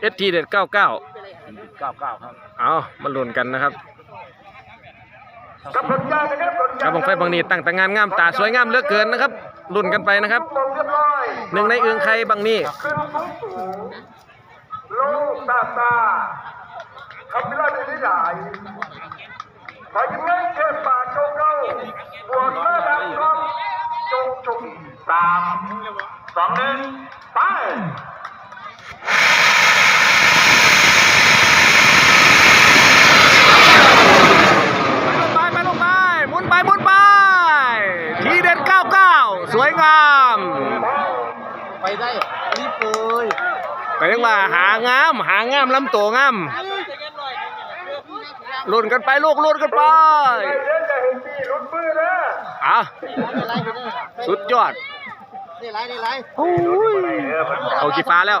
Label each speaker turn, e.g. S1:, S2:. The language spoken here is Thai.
S1: เอสทีเด็ดเก้าเก้า
S2: เก้าเก้าครับ
S1: เอามาลุ้นกันนะครับ
S3: กับผลงานนะครับผล
S1: ครับบังไฟบางนี้ตั้งแต่งานงามตาสวยงามเหลือเกินนะครับลุ้นกันไปนะครับ
S3: ลงเรียบร้อย
S1: หนึ่งในเอืองไข่บางนี้
S3: ขึ้นสูงสูงลงตาตาคำพิราชนิดายขอยิ้มให้เชิญป่าโชคเก้าบวชเมื่อดำครับจงจงสามสองหนึ่งไป
S1: ไปไปลงไป หมุนไปหมุนไป ทีเด็ดเก้าเก้าสวยงาม
S2: ไปได้รีบเลย
S1: ไปเรียกว่าหางาม หางามลำตัวงามลุ้นกันไปลูกลุ้นกันไป
S3: ไอ้เด้อจะเห็นพี่รุดมือนะ
S1: อะสุดยอด
S2: ได้ไรได้ไร
S1: โอ้ยเอากี่ฟ้าแล้ว